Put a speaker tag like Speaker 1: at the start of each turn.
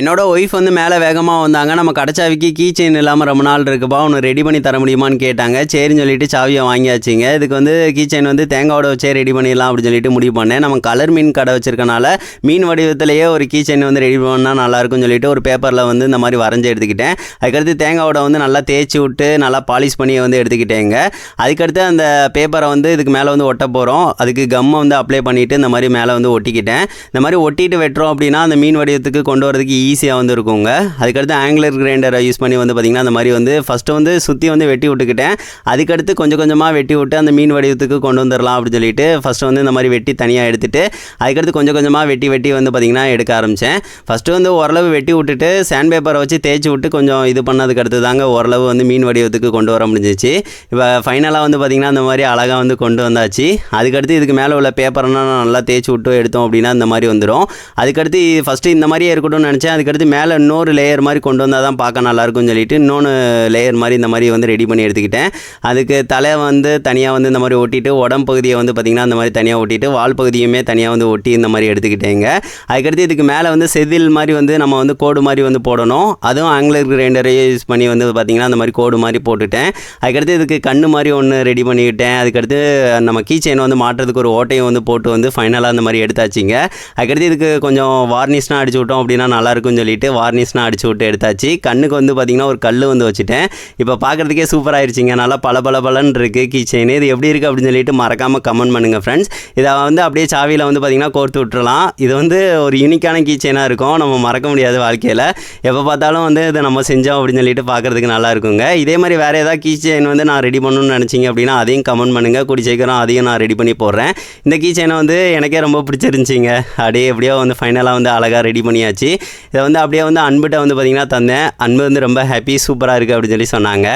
Speaker 1: என்னோட ஒய்ஃப் வந்து மேலே வேகமாக வந்தாங்க. நம்ம கடைச்சாவிக்கு கீ செயின் இல்லாமல் ரொம்ப நாள் இருக்குப்பா ஒன்று ரெடி பண்ணி தர முடியுமான்னு கேட்டாங்க. சரின்னு சொல்லிட்டு சாவியை வாங்கியாச்சுங்க. இதுக்கு வந்து கீ செயின் வந்து தேங்காவோட வச்சே ரெடி பண்ணிடலாம் அப்படின்னு சொல்லிட்டு முடிவு பண்ணேன். நம்ம கலர் மீன் கடை வச்சிருக்கனால மீன் வடிவத்திலேயே ஒரு கீ செயின் வந்து ரெடி பண்ணால் நல்லாயிருக்கும்னு சொல்லிட்டு ஒரு பேப்பரில் வந்து இந்த மாதிரி வரைஞ்சி எடுத்துக்கிட்டேன். அதுக்கடுத்து தேங்காவோட வந்து நல்லா தேய்ச்சி விட்டு நல்லா பாலிஷ் பண்ணி வந்து எடுத்துக்கிட்டேங்க. அதுக்கடுத்து அந்த பேப்பரை வந்து இதுக்கு மேலே வந்து ஒட்ட போகிறோம் அதுக்கு கம்மை வந்து அப்ளை பண்ணிவிட்டு இந்த மாதிரி மேலே வந்து ஒட்டிக்கிட்டேன். இந்த மாதிரி ஒட்டிட்டு வெட்டுறோம் அப்படின்னா அந்த மீன் வடிவத்துக்கு கொண்டு வரதுக்கு ஈஸியாக வந்து இருக்குங்க. அதுக்கடுத்து ஆங்குலர் கிரைண்டரை யூஸ் பண்ணி வந்து பார்த்திங்கன்னா அந்த மாதிரி வந்து ஃபஸ்ட்டு வந்து சுற்றி வந்து வெட்டி விட்டுக்கிட்டேன். அதுக்கடுத்து கொஞ்சம் கொஞ்சமாக வெட்டி விட்டு அந்த மீன் வடிவத்துக்கு கொண்டு வந்துடலாம் அப்படின்னு சொல்லிட்டு ஃபஸ்ட்டு வந்து இந்த மாதிரி வெட்டி தனியாக எடுத்துகிட்டு அதுக்கடுத்து கொஞ்சம் கொஞ்சமாக வெட்டி வெட்டி வந்து பார்த்திங்கன்னா எடுக்க ஆரம்பித்தேன் ஃபஸ்ட்டு வந்து ஓரளவு வெட்டி விட்டுட்டு சேண்ட் பேப்பரை வச்சு தேய்ச்சி விட்டு கொஞ்சம் இது பண்ணதுக்கு அடுத்து தாங்க ஓரளவு வந்து மீன் வடிவத்துக்கு கொண்டு வர முடிஞ்சிச்சு. இப்போ ஃபைனலாக வந்து பார்த்திங்கன்னா அந்த மாதிரி அழகாக வந்து கொண்டு வந்தாச்சு. அதுக்கடுத்து இதுக்கு மேலே உள்ள பேப்பர்னால் நல்லா தேய்ச்சி விட்டு எடுத்தோம் அப்படின்னா இந்த மாதிரி வந்துடும் அதுக்கடுத்து ஃபஸ்ட்டு இந்த மாதிரியே இருக்கட்டும்னு நினச்சேன். அதுக்கடுத்து மேலே இன்னொரு லேயர் மாதிரி கொண்டு வந்தால் தான் பார்க்க நல்லாயிருக்கும்னு சொல்லிட்டு இன்னொன்று லேயர் மாதிரி இந்த மாதிரி வந்து ரெடி பண்ணி எடுத்துக்கிட்டேன். அதுக்கு தலை வந்து தனியாக வந்து இந்த மாதிரி ஒட்டிட்டு உடம்பு பகுதியை வந்து பார்த்திங்கன்னா அந்த மாதிரி தனியாக ஒட்டிட்டு வால் பகுதியுமே தனியாக வந்து ஒட்டி இந்த மாதிரி எடுத்துக்கிட்டேங்க. அதுக்கடுத்து இதுக்கு மேலே வந்து செதில் மாதிரி வந்து நம்ம வந்து கோடு மாதிரி வந்து போடணும். அதுவும் ஆங்கிலர் கிரைண்டரையே யூஸ் பண்ணி வந்து பார்த்திங்கன்னா அந்த மாதிரி கோடு மாதிரி போட்டுட்டேன். அதுக்கடுத்து இதுக்கு கண்ணு மாதிரி ஒன்று ரெடி பண்ணிக்கிட்டேன். அதுக்கடுத்து நம்ம கீ செயின் வந்து மாட்டுறதுக்கு ஒரு ஓட்டையும் வந்து போட்டு வந்து ஃபைனலாக அந்த மாதிரி எடுத்தாச்சுங்க. அதுக்கடுத்து இதுக்கு கொஞ்சம் வார்னிஷ்லாம் அடிச்சு விட்டோம் அப்படின்னா நல்லாயிருக்கும் இருக்கும்னு சொல்லிட்டு வார்னிஷ்லாம் அடிச்சு விட்டு எடுத்தாச்சு. கண்ணுக்கு வந்து பார்த்திங்கன்னா ஒரு கல் வந்து வச்சுட்டேன். இப்போ பார்க்குறதுக்கே சூப்பர் ஆயிருச்சுங்க. நல்லா பல பல பலன் இருக்குது கீ இது எப்படி இருக்குது அப்படின்னு சொல்லிட்டு மறக்காமல் கமெண்ட் பண்ணுங்கள் ஃப்ரெண்ட்ஸ் இதை வந்து அப்படியே சாவியில் வந்து பார்த்திங்கன்னா கோர்த்து விட்டுறலாம். இது வந்து ஒரு யூனிக்கான கீ இருக்கும். நம்ம மறக்க முடியாது வாழ்க்கையில். எப்போ பார்த்தாலும் வந்து இதை நம்ம செஞ்சோம் அப்படின்னு சொல்லிட்டு பார்க்குறதுக்கு நல்லா இருக்குங்க. இதே மாதிரி வேறு ஏதாவது கீ செயின் வந்து நான் ரெடி பண்ணணும்னு நினச்சிங்க அப்படின்னா அதையும் கமெண்ட் பண்ணுங்கள் கூடி சீக்கிரம் அதையும் நான் ரெடி பண்ணி போடுறேன். இந்த கீச்சைனை வந்து எனக்கே ரொம்ப பிடிச்சிருந்துச்சிங்க. அப்படியே எப்படியோ வந்து ஃபைனலாக வந்து அழகாக ரெடி பண்ணியாச்சு. இதை வந்து அப்படியே வந்து அன்புகிட்ட வந்து பார்த்திங்கன்னா தந்தேன். அன்பு வந்து ரொம்ப ஹாப்பி சூப்பராக இருக்குது அப்படின்னு சொல்லி சொன்னாங்க.